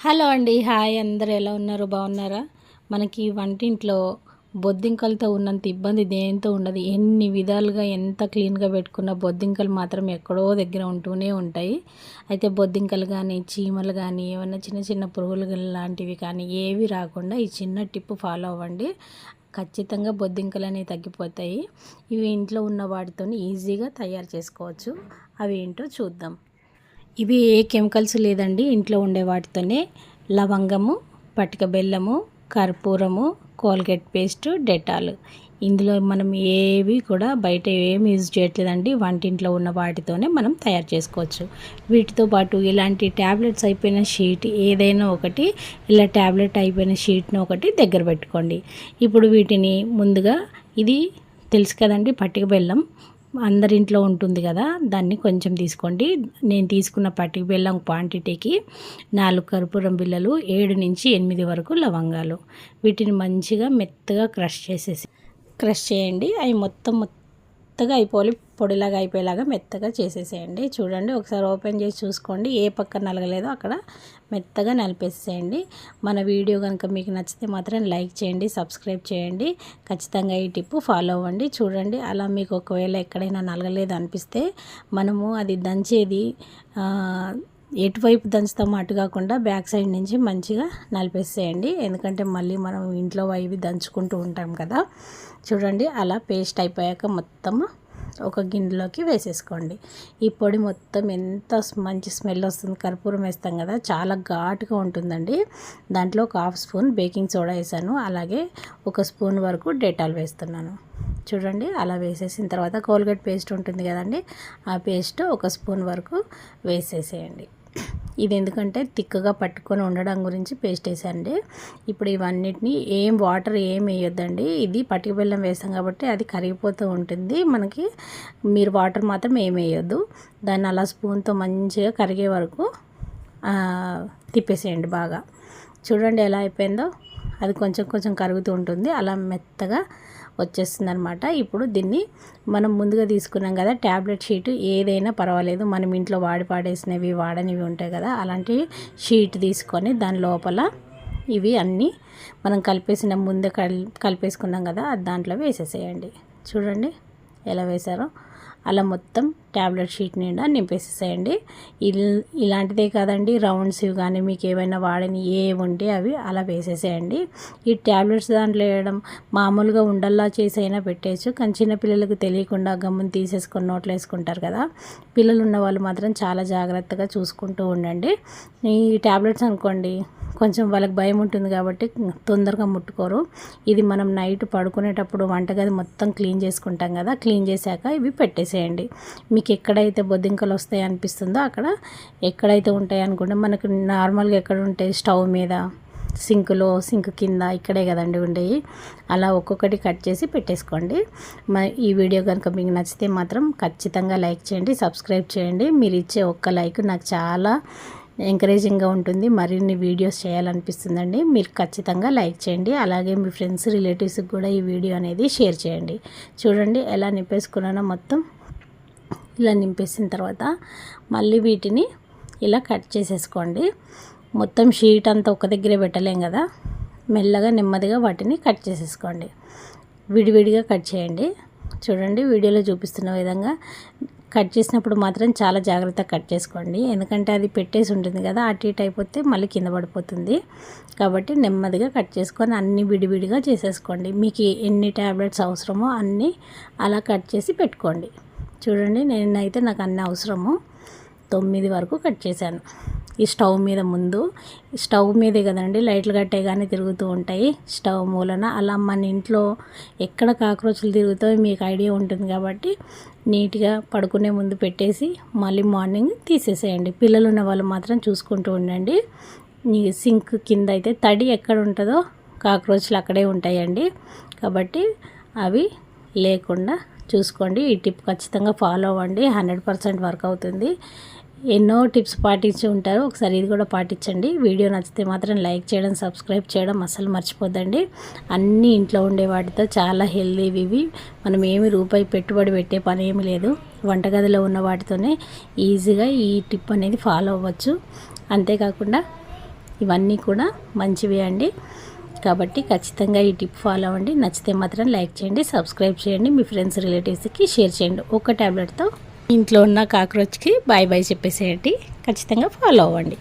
Hello అండి hi. అందరు ఎలా ఉన్నారు? బాగున్నారా? మనకి వంటింట్లో బొద్దింకలతో ఉన్నంత ఇబ్బంది దేంతో ఉండదు. ఎన్ని విధాలుగా ఎంత క్లీన్గా పెట్టుకున్న బొద్దింకలు మాత్రం ఎక్కడో దగ్గర ఉంటూనే ఉంటాయి. అయితే బొద్దింకలు కానీ చీమలు కానీ ఏమైనా చిన్న చిన్న పురుగులు లాంటివి కానీ ఏవి రాకుండా ఈ చిన్న టిప్పు ఫాలో అవ్వండి. ఖచ్చితంగా బొద్దింకలు అనేవి తగ్గిపోతాయి. ఇవి ఇంట్లో ఉన్న వాటితో ఈజీగా తయారు చేసుకోవచ్చు. అవి ఏంటో చూద్దాం. ఇవి ఏ కెమికల్స్ లేదండి. ఇంట్లో ఉండే వాటితోనే లవంగము పటిక బెల్లము కర్పూరము కోల్గేట్ పేస్ట్ డెటాల్. ఇందులో మనం ఏవి కూడా బయట ఏమి యూజ్ చేయట్లేదండి. వంటింట్లో ఉన్న వాటితోనే మనం తయారు చేసుకోవచ్చు. వీటితో పాటు ఇలాంటి ట్యాబ్లెట్స్ అయిపోయిన షీట్ ఏదైనా ఒకటి ఇలా ట్యాబ్లెట్ అయిపోయిన షీట్ను ఒకటి దగ్గర పెట్టుకోండి. ఇప్పుడు వీటిని ముందుగా ఇది తెలుసు కదండి పట్టిక బెల్లం. అందరింట్లో ఉంటుంది కదా దాన్ని కొంచెం తీసుకోండి. నేను తీసుకున్న పట్టిక బెల్లం క్వాంటిటీకి నాలుగు కర్పూరం బిళ్ళలు ఏడు నుంచి ఎనిమిది వరకు లవంగాలు. వీటిని మంచిగా మెత్తగా క్రష్ చేసేసి క్రష్ చేయండి. అవి మొత్తం మెత్తగా అయిపోవాలి పొడిలాగా అయిపోయేలాగా మెత్తగా చేసేసేయండి. చూడండి ఒకసారి ఓపెన్ చేసి చూసుకోండి ఏ పక్క నలగలేదో అక్కడ మెత్తగా నలిపేసేయండి. మన వీడియో కనుక మీకు నచ్చితే మాత్రం లైక్ చేయండి సబ్స్క్రైబ్ చేయండి ఖచ్చితంగా ఈ టిప్పు ఫాలో అవ్వండి. చూడండి అలా మీకు ఒకవేళ ఎక్కడైనా నలగలేదు అనిపిస్తే మనము అది దంచేది ఎటువైపు దంచుతామో అటు కాకుండా బ్యాక్ సైడ్ నుంచి మంచిగా నలిపేసేయండి. ఎందుకంటే మళ్ళీ మనం ఇంట్లో అవి దంచుకుంటూ ఉంటాం కదా. చూడండి అలా పేస్ట్ అయిపోయాక మొత్తము ఒక గిన్నెలోకి వేసేసుకోండి. ఈ పొడి మొత్తం ఎంత మంచి స్మెల్ వస్తుంది. కర్పూరం వేస్తాం కదా చాలా ఘాటుగా ఉంటుందండి. దాంట్లో ఒక హాఫ్ స్పూన్ బేకింగ్ సోడా వేసాను. అలాగే ఒక స్పూన్ వరకు డేటాల్ వేస్తున్నాను. చూడండి అలా వేసేసిన తర్వాత కోల్గేట్ పేస్ట్ ఉంటుంది కదండి ఆ పేస్ట్ ఒక స్పూన్ వరకు వేసేసేయండి. ఇది ఎందుకంటే తిక్కగా పట్టుకొని ఉండడం గురించి పేస్ట్ వేసండి ఇప్పుడు ఇవన్నిటిని ఏం వాటర్ ఏం వేయొద్దండి. ఇది పటిక బెల్లం వేసాం కాబట్టి అది కరిగిపోతూ ఉంటుంది. మనకి మీరు వాటర్ మాత్రం ఏం వేయొద్దు. దాన్ని అలా స్పూన్తో మంచిగా కరిగే వరకు తిప్పేసేయండి బాగా. చూడండి ఎలా అయిపోయిందో. అది కొంచెం కొంచెం కరుగుతూ ఉంటుంది. అలా మెత్తగా వచ్చేస్తుంది అనమాట ఇప్పుడు దీన్ని మనం ముందుగా తీసుకున్నాం కదా ట్యాబ్లెట్ షీట్ ఏదైనా పర్వాలేదు. మనం ఇంట్లో వాడి పాడేసినవి వాడనివి ఉంటాయి కదా అలాంటి షీట్ తీసుకొని దాని లోపల ఇవి అన్నీ మనం కలిపేసిన ముందే కలిపేసుకున్నాం కదా దాంట్లో వేసేసేయండి. చూడండి. ఎలా వేసారో అలా మొత్తం ట్యాబ్లెట్ షీట్ నిండా నింపేసేసేయండి. ఇలాంటిదే కాదండి రౌండ్స్ కానీ మీకు ఏమైనా వాడని ఏ ఉంటే అవి అలా వేసేసేయండి. ఈ ట్యాబ్లెట్స్ దాంట్లో వేయడం మామూలుగా ఉండల్లా చేసి అయినా పెట్టేయచ్చు కానీ చిన్న పిల్లలకు తెలియకుండా గమ్మును తీసేసుకొని నోట్లు వేసుకుంటారు కదా. పిల్లలు ఉన్న వాళ్ళు మాత్రం చాలా జాగ్రత్తగా చూసుకుంటూ ఉండండి. ఈ ట్యాబ్లెట్స్ అనుకోండి కొంచెం వాళ్ళకి భయం ఉంటుంది కాబట్టి తొందరగా ముట్టుకోరు. ఇది మనం నైట్ పడుకునేటప్పుడు వంటగది మొత్తం క్లీన్ చేసుకుంటాం కదా క్లీన్ చేశాక ఇవి పెట్టేసేయండి. మీకు ఎక్కడైతే బొద్దింకలు వస్తాయి అనిపిస్తుందో అక్కడ ఎక్కడైతే ఉంటాయి అనుకుంటే మనకు నార్మల్గా ఎక్కడ ఉంటాయి? స్టవ్ మీద సింకులో సింక్ కింద ఇక్కడే కదండి ఉండేవి. అలా ఒక్కొక్కటి కట్ చేసి పెట్టేసుకోండి. ఈ వీడియో కనుక మీకు నచ్చితే మాత్రం ఖచ్చితంగా లైక్ చేయండి సబ్స్క్రైబ్ చేయండి. మీరు ఇచ్చే ఒక్క లైక్ నాకు చాలా ఎంకరేజింగ్గా ఉంటుంది. మరిన్ని వీడియోస్ చేయాలనిపిస్తుందండి. మీరు ఖచ్చితంగా లైక్ చేయండి. అలాగే మీ ఫ్రెండ్స్ రిలేటివ్స్కి కూడా ఈ వీడియో అనేది షేర్ చేయండి. చూడండి ఎలా నింపేసుకున్నానో మొత్తం. ఇలా నింపేసిన తర్వాత మళ్ళీ వీటిని ఇలా కట్ చేసేసుకోండి. మొత్తం షీట్ అంతా ఒక దగ్గరే పెట్టలేం కదా? మెల్లగా నెమ్మదిగా వాటిని కట్ చేసేసుకోండి. విడివిడిగా కట్ చేయండి. చూడండి వీడియోలో చూపిస్తున్న విధంగా కట్ చేసినప్పుడు మాత్రం చాలా జాగ్రత్తగా కట్ చేసుకోండి. ఎందుకంటే అది పెట్టేసి ఉంటుంది కదా అటు ఇటు అయిపోతే మళ్ళీ కింద పడిపోతుంది. కాబట్టి నెమ్మదిగా కట్ చేసుకొని అన్ని విడివిడిగా చేసేసుకోండి. మీకు ఎన్ని ట్యాబ్లెట్స్ అవసరమో అన్నీ అలా కట్ చేసి పెట్టుకోండి. చూడండి నేనైతే నాకు అన్ని అవసరము తొమ్మిది వరకు కట్ చేశాను. ఈ స్టవ్ మీద ముందు. స్టవ్ మీదే కదండి లైట్లు కట్టే కానీ తిరుగుతూ ఉంటాయి. స్టవ్ మూలన అలా మన ఇంట్లో ఎక్కడ కాక్రోచ్లు తిరుగుతాయో మీకు ఐడియా ఉంటుంది కాబట్టి నీట్గా పడుకునే ముందు పెట్టేసి మళ్ళీ మార్నింగ్ తీసేసేయండి. పిల్లలు ఉన్న వాళ్ళు మాత్రం చూసుకుంటూ ఉండండి. సింక్ కింద అయితే తడి ఎక్కడ ఉంటుందో కాక్రోచ్లు అక్కడే ఉంటాయండి. కాబట్టి అవి లేకుండా చూసుకోండి. ఈ టిప్ ఖచ్చితంగా ఫాలో అవ్వండి. హండ్రెడ్ పర్సెంట్ వర్క్ అవుతుంది. ఎన్నో టిప్స్ పాటించి ఉంటారు. ఒకసారి ఇది కూడా పాటించండి. వీడియో నచ్చితే మాత్రం లైక్ చేయడం సబ్స్క్రైబ్ చేయడం అస్సలు మర్చిపోద్దండి. అన్నీ ఇంట్లో ఉండే వాటితో చాలా హెల్దీవి ఇవి. మనం ఏమి రూపాయి పెట్టుబడి పెట్టే పని ఏమి లేదు. వంటగదిలో ఉన్న వాటితోనే ఈజీగా ఈ టిప్ అనేది ఫాలో అవ్వచ్చు. అంతేకాకుండా ఇవన్నీ కూడా మంచివి అండి. కాబట్టి ఖచ్చితంగా ఈ టిప్ ఫాలో అవ్వండి. నచ్చితే మాత్రం లైక్ చేయండి సబ్స్క్రైబ్ చేయండి. మీ ఫ్రెండ్స్ రిలేటివ్స్కి షేర్ చేయండి. ఒక ట్యాబ్లెట్తో ఇంట్లో ఉన్న కాక్రోచ్కి బాయ్ బాయ్ చెప్పేసేయండి. ఖచ్చితంగా ఫాలో అవ్వండి.